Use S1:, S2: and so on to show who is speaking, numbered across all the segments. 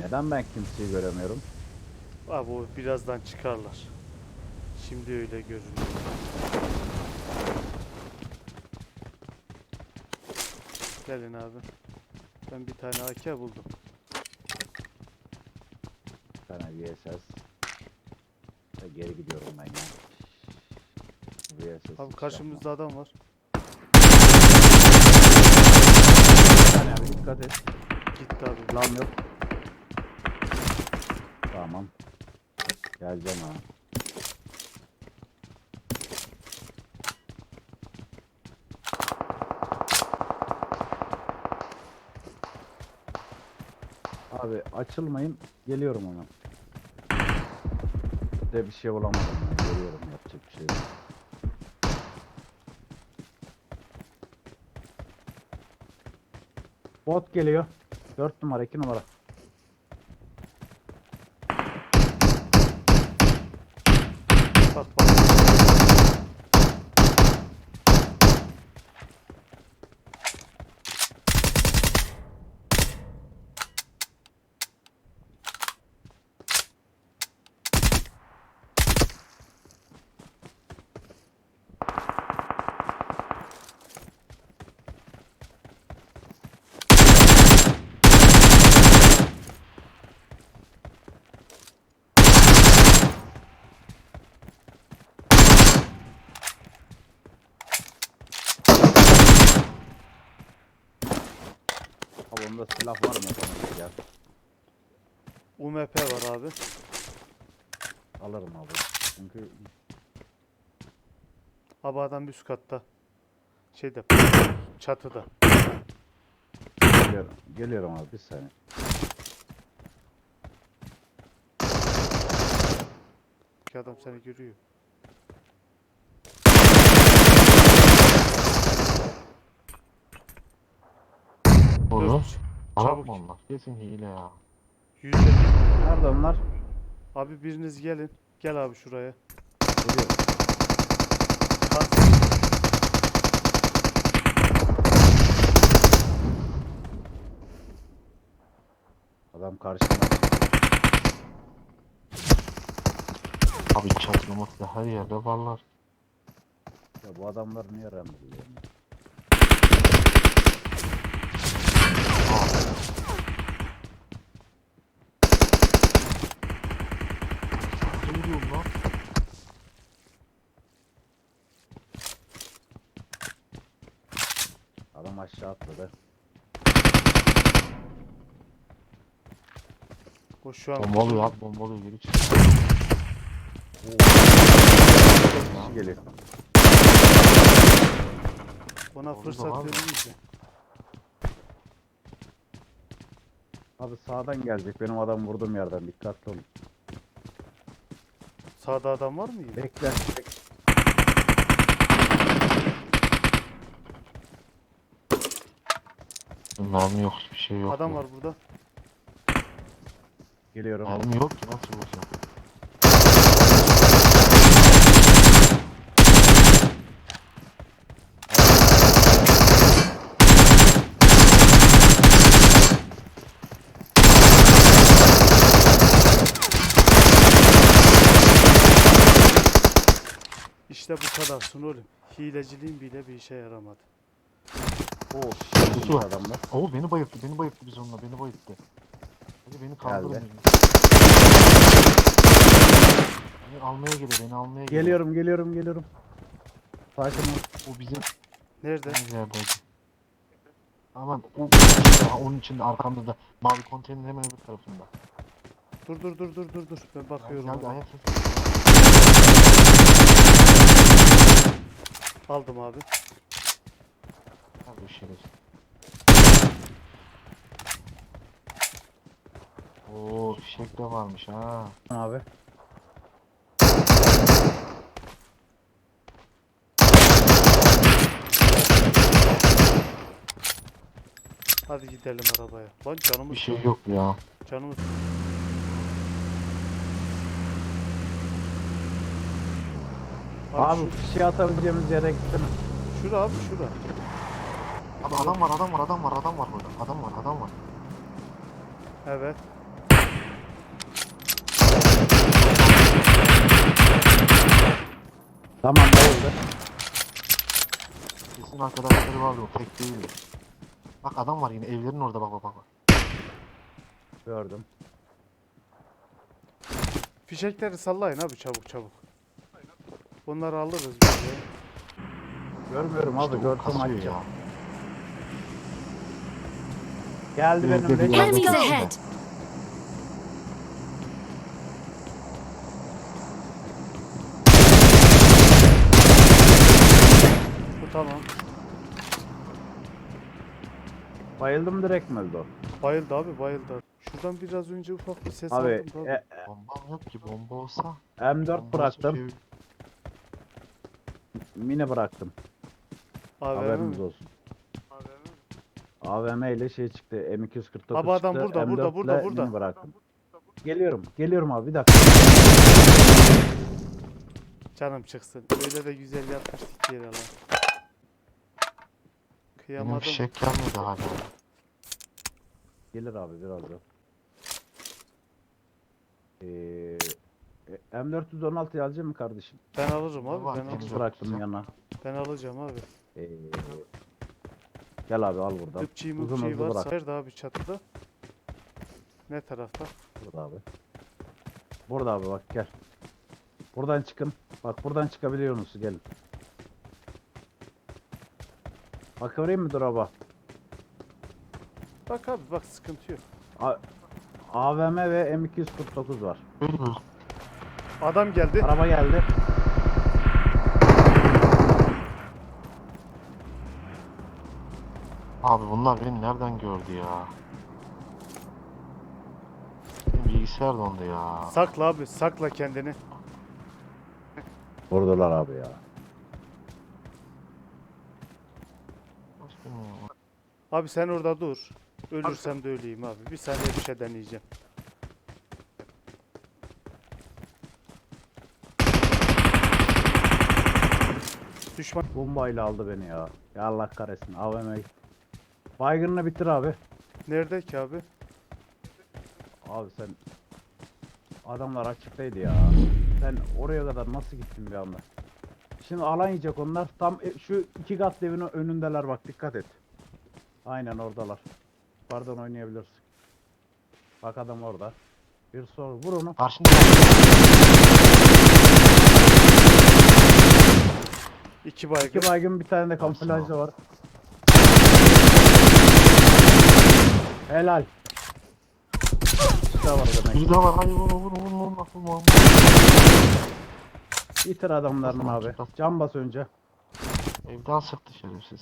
S1: Neden ben kimseyi göremiyorum?
S2: Abi o birazdan çıkarlar. Şimdi öyle görünüyor. Gelin abi. Ben bir tane AK buldum.
S1: Bir tane VSS. Ve geri gidiyorum ben ya. VSS.
S2: Abi karşımızda adam var.
S1: Bir tane abi dikkat et.
S2: Gitti abi.
S1: Lan yok. Tamam. Geleceğim ha. Abi açılmayın. Geliyorum ona. De bir şey bulamadım. ya, Geliyorum yapacak bir şey. Bot geliyor. 4 numara 2 numara.
S2: Bak
S1: onda silah var mı? Ya.
S2: UMP var abi.
S1: Alırım abi. Çünkü
S2: Abi adam üst katta. Şeyde. Çatıda.
S1: geliyorum. Geliyorum abi bir saniye.
S2: Ki adam seni görüyor.
S3: Oğlum.
S2: Dur.
S3: Arap
S2: Çabuk.
S3: mı onlar? Kesin hile ya.
S2: Yüzde bir.
S1: Nerede onlar?
S2: Abi biriniz gelin. Gel abi şuraya.
S1: Geliyorum. Adam karşımda.
S3: Abi çatlaması da her yerde varlar.
S1: Ya bu adamlar niye randırıyor?
S3: Ne diyorum lan?
S1: Adam aşağı atladı.
S2: O şu an
S3: Bombalıyor abi bombalıyor geri çık.
S1: Kişi geliyor.
S2: ona
S3: Orada
S2: fırsat
S3: mı?
S2: verilmeyecek.
S1: Abi sağdan gelecek. Benim adam vurduğum yerden. Dikkatli olun.
S2: Sağda adam var mı yine?
S1: Bekle.
S3: Mermi yok hiçbir şey yok.
S2: Adam var burada.
S1: Geliyorum.
S3: Mermi yok ki nasıl vuracağım?
S2: İşte bu kadarsın oğlum. Hileciliğin bile bir işe yaramadı.
S1: Oo,
S3: Su
S1: şimdi
S3: var.
S1: adamlar.
S3: Oo beni bayılttı beni bayılttı biz onunla beni bayılttı. Hadi beni kaldırın
S1: Geldi.
S3: beni. Beni almaya geliyor beni almaya geliyor.
S1: Geliyorum, geliyorum, geliyorum. Sakin ol.
S3: O bizim
S2: Nerede?
S3: Yerdeydi. Aman o Aha, onun içinde arkamda da mavi konteynerin hemen öbür tarafında.
S2: Dur dur dur dur dur dur. Ben bakıyorum.
S3: Geldi
S2: ona.
S3: ayak sesi.
S2: Aldım abi.
S3: Abi şerefsiz. Oo fişek de varmış ha.
S1: Abi.
S2: Hadi gidelim arabaya. Lan canımız
S3: Bir şey yok ya.
S2: canımız. Abi,
S1: Abi fişeği atabileceğimiz yere gittim.
S2: Şura abi şura.
S3: Abi adam var adam var adam var adam var burada. Adam var adam var.
S2: Evet.
S1: Tamam ne oldu?
S3: Kesin arkadaşları var o tek değil. Bak adam var yine evlerin orada bak bak bak.
S1: Gördüm.
S2: Fişekleri sallayın abi çabuk çabuk. Bunları alırız biz ya.
S1: Görmüyorum abi görsem acı.
S3: ya.
S1: Geldi
S3: Evet,
S1: benim
S3: dedi
S1: de.
S3: ya.
S4: Enemies ahead!
S2: Bu tamam.
S1: Bayıldım direkt mi öldü o?
S2: Bayıldı abi bayıldı. Şuradan biraz önce ufak bir ses
S1: Abi
S2: aldım da abi.
S1: e,
S3: Bombam yok ki bomba olsa.
S1: M4
S3: bomba olsa
S1: bıraktım.
S3: şey-
S1: Mini bıraktım.
S2: AVM
S1: Haberiniz
S2: mi?
S1: olsun. AVM ile şey çıktı. M249
S2: Abi adam
S1: çıktı.
S2: burada, burada,
S1: M4
S2: burada,
S1: ile
S2: burada.
S1: mini bıraktım. Geliyorum. Geliyorum abi bir dakika.
S2: Canım çıksın. Öyle de güzel yapmıştık ki yere lan.
S3: Benim
S2: Kıyamadım.
S3: fişek gelmedi hala.
S1: Gelir abi birazdan. Ee, e, M416 alacağım mı kardeşim?
S2: Ben alırım abi ben alacağım.
S1: Bıraktım yana.
S2: Ben alacağım abi.
S1: Ee, gel abi al buradan.
S2: Dıpçıyı
S1: Uzun
S2: mıpçıyı varsa.
S1: bırak.
S2: Nerede abi çatıda? Ne tarafta?
S1: Burada abi. Burada abi bak gel. Buradan çıkın. Bak buradan çıkabiliyorsunuz gelin. Bak oraya mı drop'a?
S2: Bak abi bak sıkıntı yok.
S1: A- AVM ve M249 var.
S2: Adam geldi.
S1: Araba geldi.
S3: Abi bunlar beni nereden gördü ya? Benim bilgisayar dondu ya.
S2: Sakla abi sakla kendini.
S1: Vurdular abi ya.
S2: Abi sen orada dur. Ölürsem de öleyim abi. Bir saniye bir şey deneyeceğim. Düşman
S1: Bombayla aldı beni ya. Ya Allah kahretsin AVM. Baygınını bitir abi.
S2: nerede ki abi?
S1: Abi sen adamlar açıktaydı ya. Sen oraya kadar nasıl gittin bir anda? Şimdi alan yiyecek onlar. Tam e- şu iki kat evin önündeler bak dikkat et. Aynen oradalar. Pardon oynayabilirsin. Bak adam orada. Bir soru vur onu.
S3: Karşında
S2: İki baygın.
S1: İki baygın bir tane de kamuflajda var. Helal. İşte var demek.
S3: bir daha var. Hayır vur vur vur vur nasıl vur?
S1: Bitir adamlarını abi. Can bas önce.
S3: Evden sıktı şerefsiz.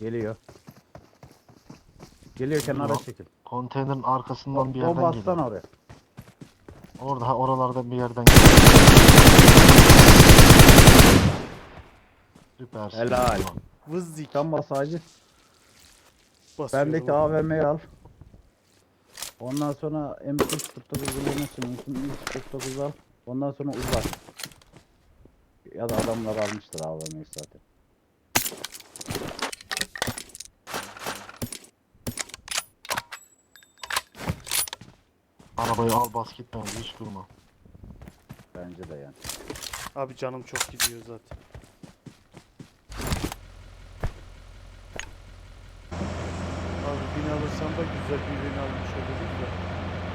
S1: Geliyor. Geliyor kenara
S3: Yok.
S1: çekil.
S3: Konteynerin arkasından bir yerden
S1: Bomba atsana
S3: geliyor.
S1: oraya.
S3: Orada oralarda bir yerden geliyor. Süpersin.
S1: Helal.
S2: Vızzik.
S1: Bas acil.
S2: Basıyorum
S1: Bendeki. AVM'yi al. Ondan sonra M249 bulunursun. M249 al. Ondan sonra uzak. Ya da adamlar almıştır AVM'yi zaten.
S3: Arabayı al bas gitme hiç durma.
S1: Bence de yani.
S2: Abi canım çok gidiyor zaten. Abi bin alırsam da güzel bir bin almış oluruz da.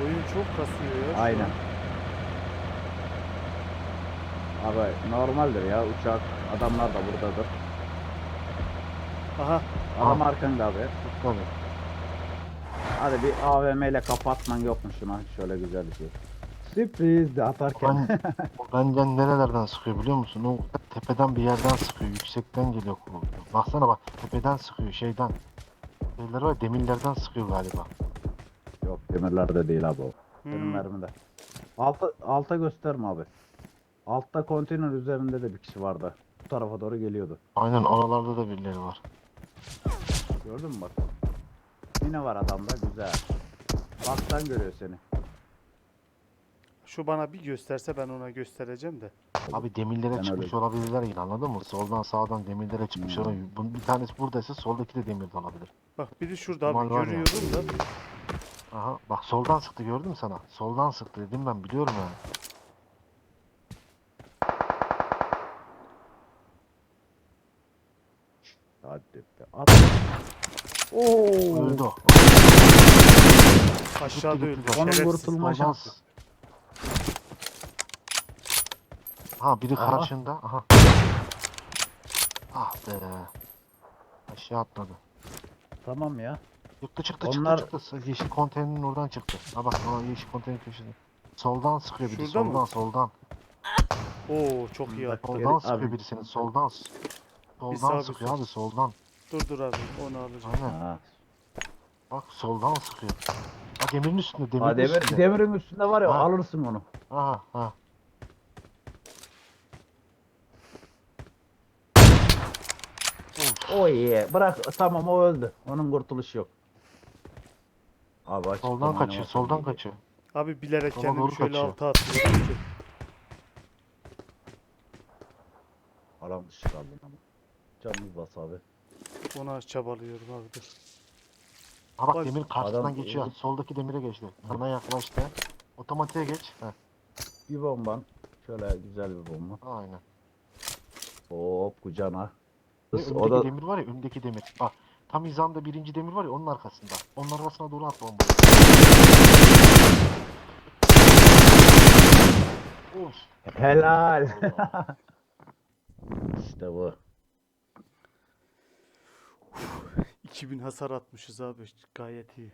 S2: Oyun çok kasıyor ya. şu an.
S1: Aynen. Abi normaldir ya uçak. Adamlar da buradadır.
S2: Aha
S1: Adam arkanda abi.
S3: Tabii.
S1: Hadi bir AVM ile kapatman yok mu şuna? Şöyle güzel bir şey. Sürpriz de atarken.
S3: Ben, o benden nerelerden sıkıyor biliyor musun? O tepeden bir yerden sıkıyor, yüksekten geliyor. Baksana bak, tepeden sıkıyor, şeyden. Şeyler var, demirlerden sıkıyor galiba.
S1: yok demirlerde değil abi o. Benim
S2: Hmm.
S1: mermide. Alta, alta gösterme abi. Altta konteyner üzerinde de bir kişi vardı. Bu tarafa doğru geliyordu.
S3: Aynen oralarda da birileri var.
S1: Gördün mü bak? Yine var adamda güzel. Baktan görüyor seni.
S2: Şu bana bir gösterse ben ona göstereceğim de.
S3: Abi demirlere
S1: Ben
S3: çıkmış
S1: öyle-
S3: olabilirler yine anladın mı? Soldan sağdan demirlere çıkmış
S1: Hmm.
S3: olabilir. Bunun bir tanesi buradaysa soldaki de demirde olabilir.
S2: Bak biri şurada abi
S3: Mal
S2: görüyorum da.
S3: Aha bak soldan sıktı gördün mü sana? Soldan sıktı dedim ben biliyorum yani. Hadi be.
S1: At. Oo.
S3: Öldü o.
S2: Aşağıda öldü.
S1: Onun
S2: Şerefsiz.
S3: vurtulma
S1: şansı.
S3: Ha biri
S1: Aha.
S3: karşında. Aha. Ah be. Aşağı atladı.
S1: Tamam ya.
S3: Çıktı çıktı
S1: Onlar-
S3: çıktı çıktı. Yeşil konteynerin oradan çıktı. Ha bak o yeşil konteyner köşede. Soldan sıkıyor biri
S2: Şurada mı?
S3: soldan soldan.
S2: Oo çok iyi attı.
S3: Soldan sıkıyor
S1: abi.
S3: biri senin soldan. Soldan sıkıyor abi soldan.
S2: Dur dur abi onu alacağım.
S3: Aynen.
S1: Ha.
S3: Bak soldan sıkıyor. Ha demirin üstünde demirin
S1: Ha, demir,
S3: üstünde.
S1: demirin üstünde var ya
S3: Ha.
S1: alırsın onu.
S3: Aha ha.
S1: O iyi. Bırak tamam o öldü. Onun kurtuluşu yok. Abi açıktan
S3: soldan kaçıyor
S1: oynamasam
S3: soldan kaçıyor.
S2: Abi bilerek kendimi
S3: doğru
S2: şöyle
S3: kaçıyor.
S2: alta ki.
S1: Alan dışı kaldın ama. Canımız bas abi.
S2: Ona çabalıyorum abi dur.
S3: Ha bak
S2: Bak,
S3: demir karşısından
S1: adam-
S3: geçiyor. Soldaki demire geçti. Sana yaklaştı. Otomatiğe geç. Heh,
S1: Bir bomban. Şöyle güzel bir bomba.
S3: aynen.
S1: Hop kucağına.
S3: Ve
S1: Kız,
S3: Öndeki
S1: o da
S3: demir var ya öndeki demir. Bak tam hizanda birinci demir var ya onun arkasında. Onun arkasına doğru at bombayı. Of.
S1: helal. işte bu.
S2: 2000 hasar atmışız abi gayet iyi.